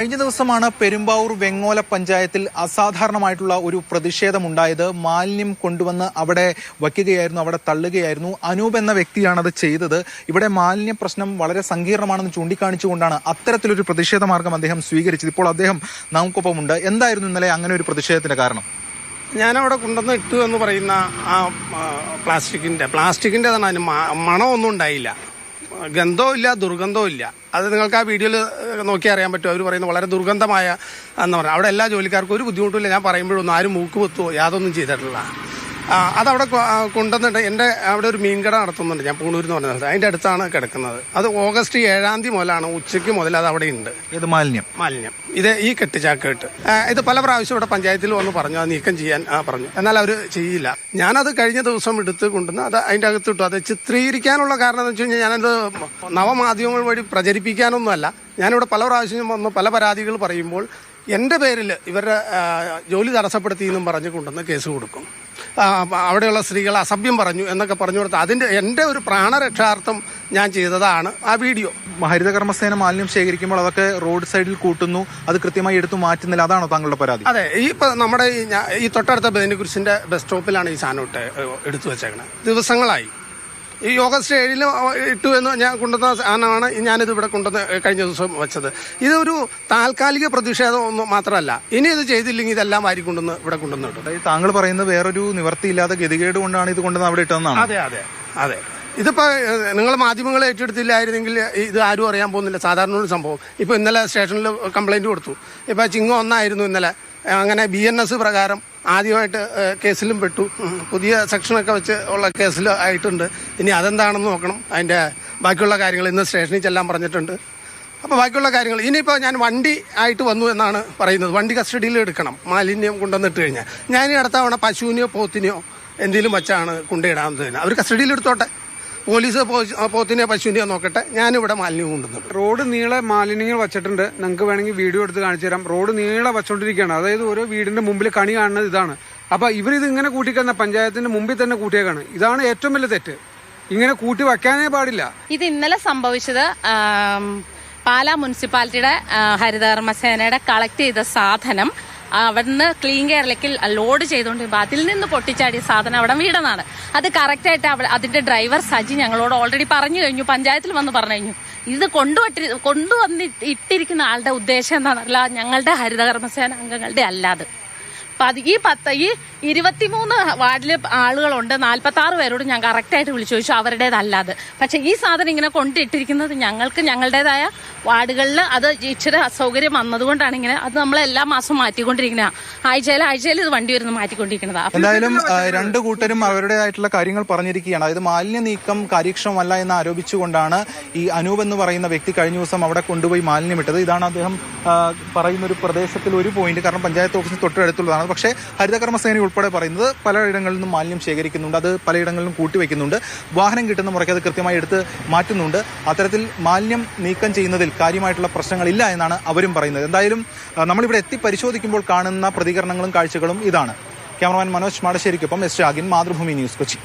കഴിഞ്ഞ ദിവസമാണ് പെരുമ്പാവൂർ വെങ്ങോല പഞ്ചായത്തിൽ അസാധാരണമായിട്ടുള്ള ഒരു പ്രതിഷേധമുണ്ടായത്. മാലിന്യം കൊണ്ടുവന്ന് അവിടെ വയ്ക്കുകയായിരുന്നു അവിടെ തള്ളുകയായിരുന്നു. അനൂപ് എന്ന വ്യക്തിയാണ് അത് ചെയ്തത്. ഇവിടെ മാലിന്യ പ്രശ്നം വളരെ സങ്കീർണമാണെന്ന് ചൂണ്ടിക്കാണിച്ചുകൊണ്ടാണ് അത്തരത്തിലൊരു പ്രതിഷേധ മാർഗം അദ്ദേഹം സ്വീകരിച്ചത്. ഇപ്പോൾ അദ്ദേഹം നമുക്കൊപ്പമുണ്ട്. എന്തായിരുന്നു ഇന്നലെ അങ്ങനെ ഒരു പ്രതിഷേധത്തിന്റെ കാരണം? ഞാനവിടെ കൊണ്ടുവന്ന് ഇട്ടു എന്ന് പറയുന്ന ആ പ്ലാസ്റ്റിക്കിന്റെ പ്ലാസ്റ്റിക്കിന്റെ മണമൊന്നും ഉണ്ടായില്ല. ഗന്ധവും ഇല്ല ദുർഗന്ധവും ഇല്ല. അത് നിങ്ങൾക്ക് ആ വീഡിയോയിൽ നോക്കി അറിയാൻ പറ്റും. അവർ പറയുന്നത് വളരെ ദുർഗന്ധമായ എന്ന് പറഞ്ഞാൽ. അവിടെ എല്ലാ ജോലിക്കാർക്കും ഒരു ബുദ്ധിമുട്ടില്ല ഞാൻ പറയുമ്പോഴൊന്നും ആരും മൂക്ക് പൊത്തുവോ? യാതൊന്നും ചെയ്തിട്ടില്ല. അതവിടെ കൊണ്ടുവന്നിട്ട് എന്റെ അവിടെ ഒരു മീൻകട നടത്തുന്നുണ്ട്. ഞാൻ പൂണൂർ എന്ന് പറഞ്ഞ അതിന്റെ അടുത്താണ് കിടക്കുന്നത്. അത് ഓഗസ്റ്റ് ഏഴാം തീയതി മുതലാണ് ഉച്ചയ്ക്ക് മുതൽ അത് അവിടെ ഉണ്ട്. ഇത് മാലിന്യം? മാലിന്യം. ഇത് ഈ കെട്ടിച്ചാക്കേട്ട് ഇത് പല പ്രാവശ്യം ഇവിടെ പഞ്ചായത്തിൽ വന്ന് പറഞ്ഞു അത് നീക്കം ചെയ്യാൻ പറഞ്ഞു. എന്നാൽ അവർ ചെയ്യില്ല. ഞാനത് കഴിഞ്ഞ ദിവസം എടുത്ത് കൊണ്ടുവന്ന് അത് അതിന്റെ അകത്ത് ഇട്ടു. അത് ചിത്രീകരിക്കാനുള്ള കാരണം എന്ന് വെച്ച് കഴിഞ്ഞാൽ ഞാനത് നവമാധ്യമങ്ങൾ വഴി പ്രചരിപ്പിക്കാനൊന്നുമല്ല. ഞാനിവിടെ പല പ്രാവശ്യം വന്ന് പല പരാതികൾ പറയുമ്പോൾ എന്റെ പേരിൽ ഇവരുടെ ജോലി തടസ്സപ്പെടുത്തി എന്നും പറഞ്ഞ് കൊണ്ടുവന്ന് കേസ് കൊടുക്കും. അവിടെയുള്ള സ്ത്രീകൾ അസഭ്യം പറഞ്ഞു എന്നൊക്കെ പറഞ്ഞു കൊടുത്ത് അതിന്റെ എന്റെ ഒരു പ്രാണരക്ഷാർത്ഥം ഞാൻ ചെയ്തതാണ് ആ വീഡിയോ. ഹരിതകർമ്മസേന മാലിന്യം ശേഖരിക്കുമ്പോൾ അതൊക്കെ റോഡ് സൈഡിൽ കൂട്ടുന്നു അത് കൃത്യമായി എടുത്തു മാറ്റുന്നില്ല അതാണോ താങ്കളുടെ പരാതി? അതെ ഈ ഇപ്പം നമ്മുടെ ഈ തൊട്ടടുത്ത ബേനിക്കുരിശിന്റെ ബസ് സ്റ്റോപ്പിലാണ് ഈ സാധനം ഇട്ട് എടുത്തു വെച്ചേക്കുന്നത് ദിവസങ്ങളായി. ഈ ഓഗസ്റ്റ് ഏഴിന് ഇട്ടു എന്ന് ഞാൻ കൊണ്ടുവന്ന സാധനമാണ്. ഞാനിത് ഇവിടെ കൊണ്ടുവന്ന് കഴിഞ്ഞ ദിവസം വെച്ചത്. ഇതൊരു താൽക്കാലിക പ്രതിഷേധം ഒന്നും മാത്രമല്ല. ഇനി ഇത് ചെയ്തില്ലെങ്കിൽ ഇതെല്ലാം വാരി കൊണ്ടുവന്ന് ഇവിടെ കൊണ്ടുവന്ന് ഇടും. താങ്കൾ പറയുന്നത് വേറൊരു നിവർത്തിയില്ലാതെ ഗതികേട് കൊണ്ടാണ് ഇത് കൊണ്ടുവന്ന് അവിടെ ഇട്ടതെന്നാണ്? അതെ അതെ അതെ. ഇതിപ്പോ നിങ്ങൾ മാധ്യമങ്ങൾ ഏറ്റെടുത്തില്ലായിരുന്നെങ്കിൽ ഇത് ആരും അറിയാൻ പോകുന്നില്ല. സാധാരണ ഒരു സംഭവം. ഇപ്പൊ ഇന്നലെ സ്റ്റേഷനിൽ കംപ്ലൈന്റ് കൊടുത്തു. ഇപ്പൊ ചിങ്ങം ഒന്നായിരുന്നു ഇന്നലെ. അങ്ങനെ ബി എൻ എസ് പ്രകാരം ആദ്യമായിട്ട് കേസിലും പെട്ടു. പുതിയ സെക്ഷനൊക്കെ വെച്ച് ഉള്ള കേസിൽ ആയിട്ടുണ്ട്. ഇനി അതെന്താണെന്ന് നോക്കണം. അതിന്റെ ബാക്കിയുള്ള കാര്യങ്ങൾ ഇന്ന് സ്റ്റേഷനിൽ ചെല്ലാൻ പറഞ്ഞിട്ടുണ്ട്. അപ്പോൾ ബാക്കിയുള്ള കാര്യങ്ങൾ ഇനിയിപ്പോൾ ഞാൻ വണ്ടി ആയിട്ട് വന്നു എന്നാണ് പറയുന്നത്. വണ്ടി കസ്റ്റഡിയിൽ എടുക്കണം. മാലിന്യം കൊണ്ടുവന്നിട്ട് കഴിഞ്ഞാൽ. ഞാൻ ഈ അടുത്ത തവണ പശുവിനെയോ പോത്തിനെയോ എന്തെങ്കിലും വച്ചാണ് കൊണ്ടിടാൻ അവർ കസ്റ്റഡിയിൽ എടുത്തോട്ടെ. പോലീസ് പോത്തിനെ പശുവിനെയോ നോക്കട്ടെ. ഞാനിവിടെ മാലിന്യം കൊണ്ടുവന്നിട്ട് റോഡ് നീളെ മാലിന്യങ്ങൾ വെച്ചിട്ടുണ്ട്. നിങ്ങൾക്ക് വേണമെങ്കിൽ വീഡിയോ എടുത്ത് കാണിച്ചു തരാം. റോഡ് നീളെ വെച്ചോണ്ടിരിക്കുകയാണ്. അതായത് ഓരോ വീടിന്റെ മുമ്പിൽ കണി കാണുന്നത് ഇതാണ്. അപ്പൊ ഇവരിത് ഇങ്ങനെ കൂട്ടിക്കുന്ന പഞ്ചായത്തിന്റെ മുമ്പിൽ തന്നെ കൂട്ടിയേക്കാണ്. ഇതാണ് ഏറ്റവും വലിയ തെറ്റ്. ഇങ്ങനെ കൂട്ടി വെക്കാനേ പാടില്ല. ഇത് ഇന്നലെ സംഭവിച്ചത് പാലാ മുനിസിപ്പാലിറ്റിയുടെ ഹരിതകർമ്മസേനയുടെ കളക്ട് ചെയ്ത സാധനം. അവിടുന്ന് ക്ലീൻ കെയറിലേക്ക് ലോഡ് ചെയ്തുകൊണ്ട് അതിൽ നിന്ന് പൊട്ടിച്ചാടിയ സാധനം അവിടെ വീടുന്നതാണ് അത് കറക്റ്റായിട്ട് അവിടെ അതിന്റെ ഡ്രൈവർ സജി ഞങ്ങളോട് ഓൾറെഡി പറഞ്ഞു കഴിഞ്ഞു പഞ്ചായത്തിൽ വന്ന് പറഞ്ഞു കഴിഞ്ഞു. ഇത് കൊണ്ടുവട്ടി കൊണ്ടുവന്ന് ഇട്ടിരിക്കുന്ന ആളുടെ ഉദ്ദേശം എന്താണല്ല ഞങ്ങളുടെ ഹരിതകർമ്മസേന അംഗങ്ങളുടെ അല്ലാതെ അത്. ഈ പത്ത് ഈ ഇരുപത്തിമൂന്ന് വാർഡിൽ ആളുകളുണ്ട്. നാൽപ്പത്തി ആറ് പേരോട് ഞാൻ കറക്റ്റായിട്ട് വിളിച്ചു. ചോദിച്ചു അവരുടേതല്ലാതെ. പക്ഷെ ഈ സാധനം ഇങ്ങനെ കൊണ്ടിട്ടിരിക്കുന്നത് ഞങ്ങൾക്ക് ഞങ്ങളുടേതായ വാർഡുകളിൽ അത് ഇച്ചിരി അസൗകര്യം വന്നതുകൊണ്ടാണ് ഇങ്ങനെ അത് നമ്മൾ എല്ലാ മാസവും മാറ്റിക്കൊണ്ടിരിക്കുന്ന ആഴ്ചയിൽ ആഴ്ചയിൽ ഇത് വണ്ടി വരുന്നു മാറ്റിക്കൊണ്ടിരിക്കുന്നത് എന്തായാലും രണ്ട് കൂട്ടരും അവരുടേതായിട്ടുള്ള കാര്യങ്ങൾ പറഞ്ഞിരിക്കുകയാണ്. അതായത് മാലിന്യ നീക്കം കാര്യക്ഷമമല്ല എന്ന് ആരോപിച്ചുകൊണ്ടാണ് ഈ അനൂപ് എന്ന് പറയുന്ന വ്യക്തി കഴിഞ്ഞ ദിവസം അവിടെ കൊണ്ടുപോയി മാലിന്യം ഇട്ടത്. ഇതാണ് അദ്ദേഹം പറയുന്ന ഒരു പ്രദേശത്തിൽ ഒരു പോയിന്റ് കാരണം പഞ്ചായത്ത് ഓഫീസിന് തൊട്ടടുത്തുള്ളതാണ്. പക്ഷേ ഹരിതകർമ്മസേന ഉൾപ്പെടെ പറയുന്നത് പലയിടങ്ങളിൽ നിന്നും മാലിന്യം ശേഖരിക്കുന്നുണ്ട്. അത് പലയിടങ്ങളിലും കൂട്ടിവെക്കുന്നുണ്ട്. വാഹനം കിട്ടുന്ന മുറയ്ക്ക് അത് കൃത്യമായി എടുത്ത് മാറ്റുന്നുണ്ട്. അത്തരത്തിൽ മാലിന്യം നീക്കം ചെയ്യുന്നതിൽ കാര്യമായിട്ടുള്ള പ്രശ്നങ്ങളില്ല എന്നാണ് അവരും പറയുന്നത്. എന്തായാലും നമ്മളിവിടെ എത്തി പരിശോധിക്കുമ്പോൾ കാണുന്ന പ്രതികരണങ്ങളും കാഴ്ചകളും ഇതാണ്. ക്യാമറമാൻ മനോജ് മാടശ്ശേരിക്കൊപ്പം എസ് ഷാഗിൻ മാതൃഭൂമി ന്യൂസ് കൊച്ചി.